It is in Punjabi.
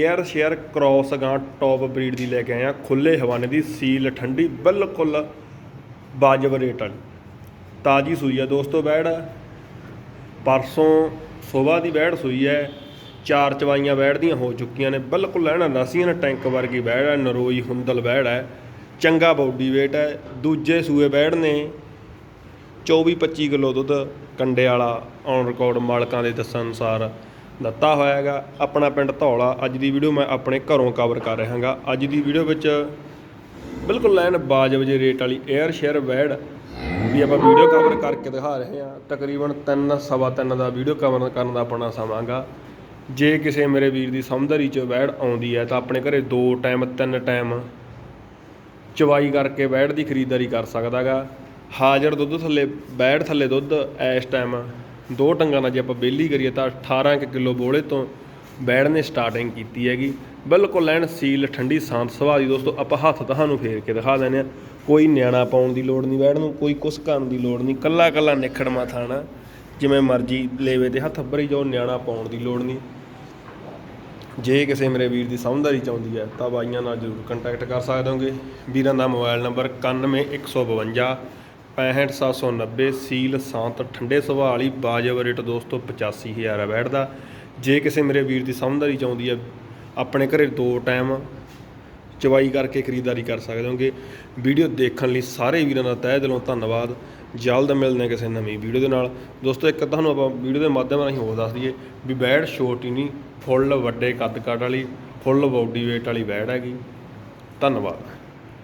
에ਅਰ ਸ਼ੇਅਰ ਕ੍ਰੋਸ ਗਾਂ ਟੌਪ ਬਰੀਡ ਦੀ ਲੈ ਕੇ ਆਏ ਆ ਖੁੱਲੇ ਹਵਾਨੇ ਦੀ ਸੀਲ ਠੰਡੀ, ਬਿਲਕੁਲ ਵਾਜਬ ਰੇਟ ਵਾਲੀ। ਤਾਜੀ ਸੂਈ ਆ ਦੋਸਤੋ ਬੈੜ। ਪਰਸੋਂ ਸਵੇਰ ਦੀ ਬੈੜ ਸੂਈ ਹੈ। ਚਾਰ ਚਵਾਈਆਂ ਬੈੜ ਦੀਆਂ ਹੋ ਚੁੱਕੀਆਂ ਨੇ। ਬਿਲਕੁਲ ਲੈਣਾ ਨੇ ਟੈਂਕ ਵਰਗੀ ਬੈੜ ਹੈ। ਨਰੋਈ ਹੁੰਦਲ ਬੈੜ ਹੈ। ਚੰਗਾ ਬਾਡੀ weight ਹੈ। ਦੂਜੇ ਸੂਏ ਬੈੜ ਨੇ 24-25 ਕਿਲੋ ਦੁੱਧ ਕੰਡੇ ਵਾਲਾ ਔਨ ਰਿਕਾਰਡ ਮਾਲਕਾਂ ਦੇ ਦੱਸਣ ਅਨੁਸਾਰ। ਦਿੱਤਾ ਹੋਇਆ ਹੈਗਾ ਆਪਣਾ ਪਿੰਡ ਧੌਲਾ। ਅੱਜ ਦੀ ਵੀਡੀਓ ਮੈਂ ਆਪਣੇ ਘਰੋਂ ਕਵਰ ਕਰ ਰਿਹਾ ਹਾਂਗਾ ਅੱਜ ਦੀ ਵੀਡੀਓ ਵਿੱਚ ਬਿਲਕੁਲ ਲਾਈਨ ਬਾਜਬ ਜੇ ਰੇਟ ਵਾਲੀ 에ਅਰ ਸ਼ੇਅਰ ਵੈੜ ਵੀ ਆਪਾਂ ਵੀਡੀਓ ਕਵਰ ਕਰਕੇ ਦਿਖਾ ਰਹੇ ਹਾਂ। ਤਕਰੀਬਨ 3 ਸਵਾ 3 ਦਾ ਵੀਡੀਓ ਕਵਰ ਕਰਨ ਦਾ ਆਪਣਾ ਸਮਾਂਗਾ ਜੇ ਕਿਸੇ ਮੇਰੇ ਵੀਰ ਦੀ ਸਮਝਦਾਰੀ ਚ ਵੈੜ ਆਉਂਦੀ ਹੈ ਤਾਂ ਆਪਣੇ ਘਰੇ ਦੋ ਟਾਈਮ ਤਿੰਨ ਟਾਈਮ ਚਵਾਈ ਕਰਕੇ ਬੈੜ ਦੀ ਖਰੀਦਦਾਰੀ ਕਰ ਸਕਦਾਗਾ ਹਾਜ਼ਰ ਦੁੱਧ ਥੱਲੇ ਬੈੜ ਥੱਲੇ ਦੁੱਧ ਇਸ ਟਾਈਮ ਦੋ ਟੰਗਾਂ ਨਾਲ ਜੇ ਆਪਾਂ ਬੇਲੀ ਕਰੀਏ ਤਾਂ 18 ਕੁ ਕਿਲੋ ਬੋਲੇ ਤੋਂ ਬੈੜ ਨੇ ਸਟਾਰਟਿੰਗ ਕੀਤੀ ਹੈਗੀ। ਬਿਲਕੁਲ ਲੈਣ ਸੀਲ, ਠੰਡੀ ਸ਼ਾਂਤ ਸੁਭਾਅ ਦੀ ਦੋਸਤੋ, ਆਪਾਂ ਹੱਥ ਤੁਹਾਨੂੰ ਫੇਰ ਕੇ ਦਿਖਾ ਦਿੰਦੇ ਆ ਕੋਈ ਨਿਆਣਾ ਪਾਉਣ ਦੀ ਲੋੜ ਨਹੀਂ ਬੈੜ ਨੂੰ, ਕੋਈ ਕੁਛ ਕਰਨ ਦੀ ਲੋੜ ਨਹੀਂ। ਕੱਲਾ ਕੱਲਾ ਨਿਖੜਮਾ ਥਾਣਾ ਜਿਵੇਂ ਮਰਜ਼ੀ ਲੇਵੇ ਤੇ ਹੱਥ ਭਰੀ ਜਾਓ, ਨਿਆਣਾ ਪਾਉਣ ਦੀ ਲੋੜ ਨਹੀਂ। ਜੇ ਕਿਸੇ ਮੇਰੇ ਵੀਰ ਦੀ ਸਮਝਦਾਰੀ ਚਾਹੁੰਦੀ ਹੈ, ਤਾਂ ਬਾਈਆਂ ਨਾਲ ਜ਼ਰੂਰ ਕੰਟੈਕਟ ਕਰ ਸਕਦੇ ਹੋਗੇ। ਵੀਰਾਂ ਦਾ ਮੋਬਾਈਲ ਨੰਬਰ 91152 65790 ਸੀਲ ਸਾਂਤ ਠੰਡੇ ਸੁਭਾਅ ਵਾਲੀ ਬਾਜਬ ਰੇਟ ਦੋਸਤੋ 85000 ਹੈ ਬੈਠ ਦਾ ਜੇ ਕਿਸੇ ਮੇਰੇ ਵੀਰ ਦੀ ਸਮਝਦਾਰੀ ਚਾਹੁੰਦੀ ਹੈ, ਆਪਣੇ ਘਰੇ ਦੋ ਟਾਈਮ ਚਵਾਈ ਕਰਕੇ ਖਰੀਦਦਾਰੀ ਕਰ ਸਕਦੇ ਹੋਗੇ। ਵੀਡੀਓ ਦੇਖਣ ਲਈ ਸਾਰੇ ਵੀਰਾਂ ਦਾ ਤਹਿ ਦਿਲੋਂ ਧੰਨਵਾਦ। ਜਲਦ ਮਿਲਦੇ ਹਾਂ ਕਿਸੇ ਨਵੀਂ ਵੀਡੀਓ ਦੇ ਨਾਲ। ਦੋਸਤੋ, ਇੱਕ ਤੁਹਾਨੂੰ ਆਪਾਂ ਵੀਡੀਓ ਦੇ ਮਾਧਿਅਮ ਰਾਹੀਂ ਹੋਰ ਦੱਸ ਦਈਏ ਵੀ ਬੈੜ ਛੋਟੀ ਨਹੀਂ, ਫੁੱਲ ਵੱਡੇ ਕੱਦ ਕਾਠ ਵਾਲੀ, ਫੁੱਲ ਬਾਡੀ weight ਵਾਲੀ ਬੈੜ ਹੈਗੀ। ਧੰਨਵਾਦ।